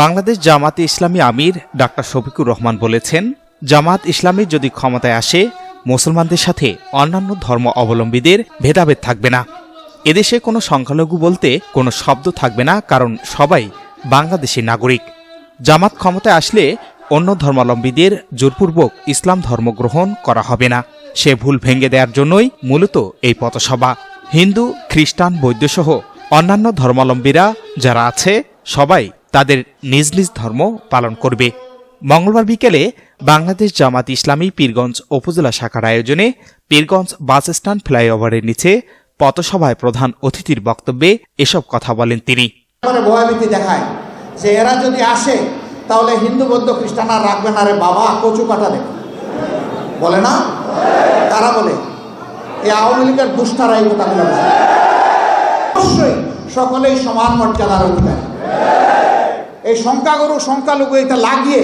বাংলাদেশ জামাতে ইসলামী আমির ডাক্তার শফিকুর রহমান বলেছেন, জামাত ইসলামী যদি ক্ষমতায় আসে, মুসলমানদের সাথে অন্যান্য ধর্ম অবলম্বীদের ভেদাভেদ থাকবে না। এদেশে কোনো সংখ্যালঘু বলতে কোনো শব্দ থাকবে না, কারণ সবাই বাংলাদেশি নাগরিক। জামাত ক্ষমতায় আসলে অন্য ধর্মাবলম্বীদের জোরপূর্বক ইসলাম ধর্ম গ্রহণ করা হবে না। সে ভুল ভেঙে দেওয়ার জন্যই মূলত এই পথসভা। হিন্দু, খ্রিস্টান, বৌদ্ধসহ অন্যান্য ধর্মাবলম্বীরা যারা আছে, সবাই তাদের নিজ নিজ ধর্ম পালন করবে। মঙ্গলবার বিকেলে বাংলাদেশ জামাত ইসলামী পীরগঞ্জ উপজেলা শাখার আয়োজনে পীরগঞ্জ বাস স্ট্যান্ড ফ্লাইওভারের নিচে পথসভায় প্রধান অতিথির বক্তব্যে এসব কথা বলেন তিনি। মানে ভয়াভীতি দেখায় যে এরা যদি আসে, তাহলে হিন্দু, বৌদ্ধ, খ্রিস্টান আর রাখবে না রে বাবা, কচু কাটা দেবে। বলে না? কারা বলে? এই আওয়ামী লীগের দুষ্টারা এই কথাগুলো বলে অবশ্যই সকলেই সমান মর্যাদার অধিকার। এই সংখ্যাগুরু সংখ্যালঘু এটা লাগিয়ে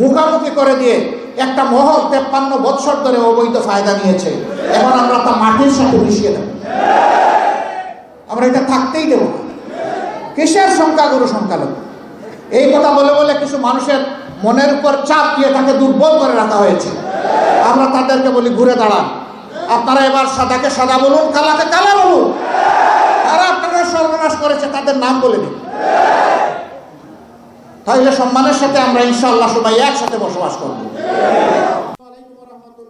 মুখামুখি করে দিয়ে একটা মহল তেপ্পান্ন বৎসর ধরে অবৈধ ফায়দা নিয়েছে। এখন আমরা তা মাটির সাথে মিশিয়ে দেব। আমরা এটা থাকতেই দেব কিসের সংখ্যাগুরু সংখ্যালঘু? এই কথা বলে বলে কিছু মানুষের মনের উপর চাপ দিয়ে তাকে দুর্বল করে রাখা হয়েছে। আমরা তাদেরকে বলি, ঘুরে দাঁড়ান। আপনারা এবার সাদাকে সাদা বলুন, কালাকে কালা বলুন। তারা আপনারা সর্বনাশ করেছে তাদের নাম বলে দিন। তাহলে সম্মানের সাথে আমরা ইনশাআল্লাহ সবাই একসাথে বসবাস করব।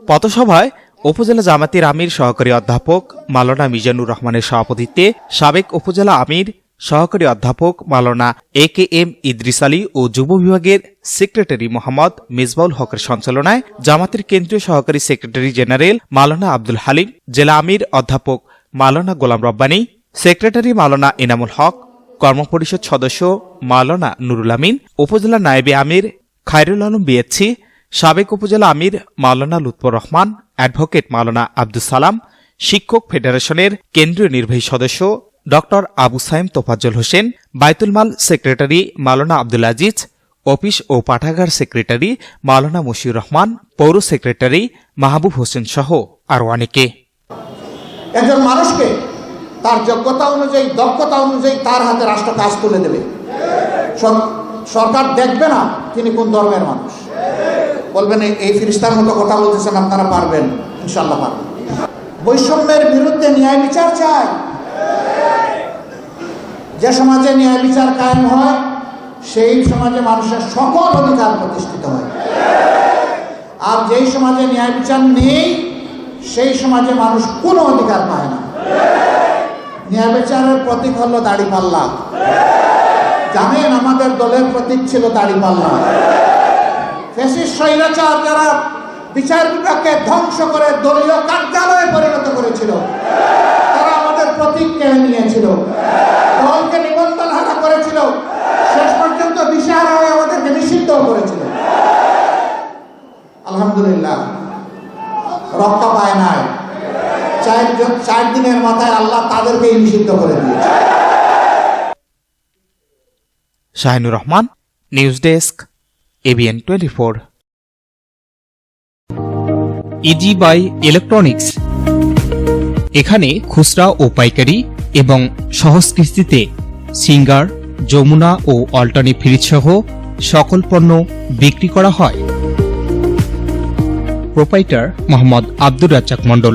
পথসভায় উপজেলা জামাতের আমির সহকারী অধ্যাপক মালনা মিজানুর রহমানের সভাপতিত্বে সাবেক উপজেলা আমির সহকারী অধ্যাপক মালনা A K M Idris Ali ও যুব বিভাগের সেক্রেটারি মোহাম্মদ মিসবাউল হকের সঞ্চালনায় জামাতের কেন্দ্রীয় সহকারী সেক্রেটারি জেনারেল মালনা আব্দুল হালিম, জেলা আমির অধ্যাপক মালনা গোলাম রব্বানী, সেক্রেটারি মালনা এনামুল হক কর্মপরিষদ সদস্য মালনা নুরুল আমিন, উপজেলা নায়েবে আমির খায়রুল আলম বিএসসি সাবেক উপজেলা আমির মাওলানা লুৎফর রহমান, অ্যাডভোকেট মাওলানা আব্দুল সালাম, শিক্ষক ফেডারেশনের কেন্দ্রীয় নির্বাহী সদস্য ডক্টর আবু সাইম তোফাজ্জল হোসেন, বাইতুল মাল সেক্রেটারি মাওলানা আব্দুল আজিজ, অফিস ও পাঠাগার সেক্রেটারি মাওলানা মশিউর রহমান, পৌর সেক্রেটারি মাহবুব হোসেন সহ আরও অনেকে। একজন মানুষকে তার যোগ্যতা অনুযায়ী, দক্ষতা অনুযায়ী তার হাতে রাষ্ট্র কাজ তুলে দেবে। সরকার দেখবে না তিনি কোন ধর্মের মানুষ। বলবেন, এই- ফিরিস্তার মতো কথা বলতেছেন, আপনারা পারবেন ইনশাল্লাহ পারবেন। বৈষম্যের বিরুদ্ধে ন্যায় বিচার চায় যে সমাজে ন্যায় বিচার কায়েম হয়, সেই সমাজে মানুষের সকল অধিকার প্রতিষ্ঠিত হয়। আর যেই সমাজে ন্যায় বিচার নেই, সেই সমাজে মানুষ কোনো অধিকার পায় না। ন্যায় বিচারের প্রতীক হলো দাড়িপাল্লা জানেন, আমাদের দলের প্রতীক ছিল দাড়িপাল্লা ফেসিস যারা বিচার বিভাগকে ধ্বংস করে দলীয় কার্যালয়ে পরিণত করেছিল, তারা আমাদের প্রতীক কেড়ে নিয়েছিল। দলকে নিবন্ধন হারা করেছিল, শেষ পর্যন্ত দিশাহারা হয়ে আমাদেরকে নিষিদ্ধ করেছিল। আলহামদুলিল্লাহ, রক্ষা পায় নাই। চার চার দিনের মাথায় আল্লাহ তাদেরকেই নিষিদ্ধ করে দিয়েছে। Shahinur Rahman news desk ABN twenty four. Easy buy electronics. এখানে খুচরা ও পাইকারি এবং সহজ কিস্তিতে সিঙ্গার যমুনা ও অল্টারনেট ফ্রিজ সহ সকল পণ্য বিক্রি করা হয়। প্রোপাইটার মোহাম্মদ আব্দুর রাজ্জাক মণ্ডল।